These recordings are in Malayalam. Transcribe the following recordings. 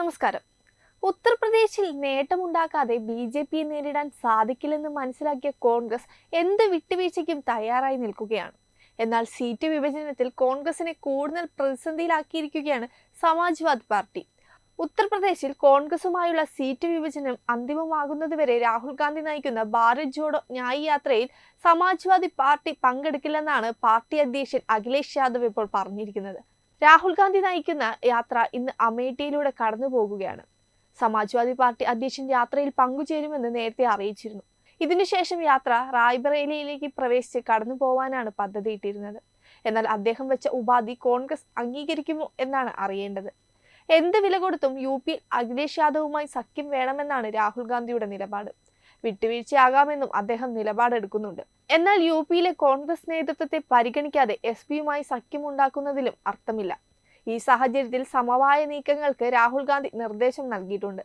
നമസ്കാരം. ഉത്തർപ്രദേശിൽ നേട്ടമുണ്ടാക്കാതെ ബി ജെ പിയെ നേരിടാൻ സാധിക്കില്ലെന്ന് മനസ്സിലാക്കിയ കോൺഗ്രസ് എന്ത് വിട്ടുവീഴ്ചയ്ക്കും തയ്യാറായി നിൽക്കുകയാണ്. എന്നാൽ സീറ്റ് വിഭജനത്തിൽ കോൺഗ്രസിനെ കൂടുതൽ പ്രതിസന്ധിയിലാക്കിയിരിക്കുകയാണ് സമാജ്വാദ് പാർട്ടി. ഉത്തർപ്രദേശിൽ കോൺഗ്രസുമായുള്ള സീറ്റ് വിഭജനം അന്തിമമാകുന്നതുവരെ രാഹുൽ ഗാന്ധി നയിക്കുന്ന ഭാരത് ജോഡോ ന്യായ് യാത്രയിൽ സമാജ്വാദി പാർട്ടി പങ്കെടുക്കില്ലെന്നാണ് പാർട്ടി അധ്യക്ഷൻ അഖിലേഷ് യാദവ് ഇപ്പോൾ പറഞ്ഞിരിക്കുന്നത്. രാഹുൽ ഗാന്ധി നയിക്കുന്ന യാത്ര ഇന്ന് അമേഠിയിലൂടെ കടന്നു പോകുകയാണ്. സമാജ്വാദി പാർട്ടി അധ്യക്ഷൻ യാത്രയിൽ പങ്കുചേരുമെന്ന് നേരത്തെ അറിയിച്ചിരുന്നു. ഇതിനുശേഷം യാത്ര റായ്ബറേലിയിലേക്ക് പ്രവേശിച്ച് കടന്നു പോവാനാണ് പദ്ധതിയിട്ടിരുന്നത് എന്നാൽ അദ്ദേഹം വെച്ച ഉപാധി കോൺഗ്രസ് അംഗീകരിക്കുമോ എന്നാണ് അറിയേണ്ടത്. എന്ത് വില കൊടുത്തും യു പി അഖിലേഷ് യാദവുമായി സഖ്യം വേണമെന്നാണ് രാഹുൽ ഗാന്ധിയുടെ നിലപാട്. വിട്ടുവീഴ്ചയാകാമെന്നും അദ്ദേഹം നിലപാടെടുക്കുന്നുണ്ട്. എന്നാൽ യു പിയിലെ കോൺഗ്രസ് നേതൃത്വത്തെ പരിഗണിക്കാതെ എസ് പിയുമായി സഖ്യമുണ്ടാക്കുന്നതിലും അർത്ഥമില്ല. ഈ സാഹചര്യത്തിൽ സമവായ നീക്കങ്ങൾക്ക് രാഹുൽ ഗാന്ധി നിർദ്ദേശം നൽകിയിട്ടുണ്ട്.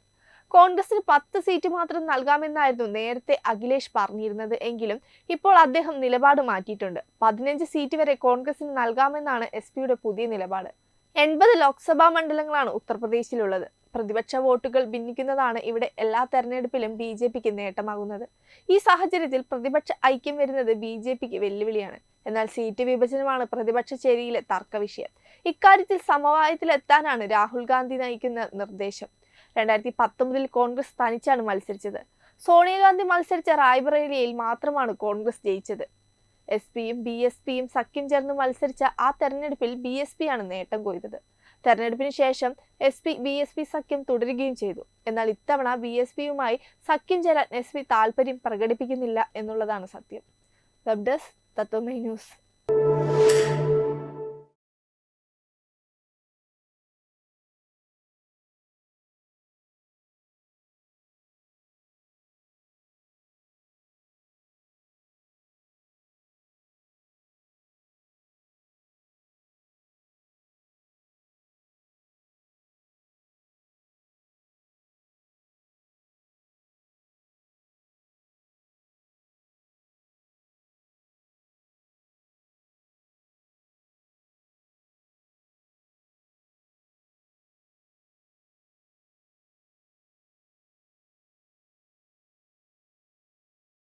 കോൺഗ്രസിന് പത്ത് സീറ്റ് മാത്രം നൽകാമെന്നായിരുന്നു നേരത്തെ അഖിലേഷ് പറഞ്ഞിരുന്നത് എങ്കിലും ഇപ്പോൾ അദ്ദേഹം നിലപാട് മാറ്റിയിട്ടുണ്ട്. പതിനഞ്ച് സീറ്റ് വരെ കോൺഗ്രസിന് നൽകാമെന്നാണ് എസ് പിയുടെ പുതിയ നിലപാട്. എൺപത് ലോക്സഭാ മണ്ഡലങ്ങളാണ് ഉത്തർപ്രദേശിലുള്ളത്. പ്രതിപക്ഷ വോട്ടുകൾ ഭിന്നിക്കുന്നതാണ് ഇവിടെ എല്ലാ തെരഞ്ഞെടുപ്പിലും ബി ജെ പിക്ക് നേട്ടമാകുന്നത്. ഈ സാഹചര്യത്തിൽ പ്രതിപക്ഷ ഐക്യം വരുന്നത് ബി ജെ പിക്ക് വെല്ലുവിളിയാണ്. എന്നാൽ സീറ്റ് വിഭജനമാണ് പ്രതിപക്ഷ ചേരിയിലെ തർക്കവിഷയം. ഇക്കാര്യത്തിൽ സമവായത്തിലെത്താനാണ് രാഹുൽ ഗാന്ധി നയിക്കുന്ന നിർദ്ദേശം. രണ്ടായിരത്തി പത്തൊമ്പതിൽ കോൺഗ്രസ് തനിച്ചാണ് മത്സരിച്ചത്. സോണിയാഗാന്ധി മത്സരിച്ച റായ്ബറേലിയയിൽ മാത്രമാണ് കോൺഗ്രസ് ജയിച്ചത്. എസ് പിയും ബി എസ് പിയും സഖ്യം ചേർന്ന് മത്സരിച്ച ആ തെരഞ്ഞെടുപ്പിൽ ബി എസ് പിയാണ് നേട്ടം കൊയ്തത്. തെരഞ്ഞെടുപ്പിന് ശേഷം S P B S P സഖ്യം തുടരുകയും ചെയ്തു. എന്നാൽ ഇത്തവണ ബി എസ് പിയുമായി സഖ്യം ചേരാൻ എസ് പി താല്പര്യം പ്രകടിപ്പിക്കുന്നില്ല എന്നുള്ളതാണ് സത്യം. വെബ് ഡെസ്ക് തത്വമൈ ന്യൂസ്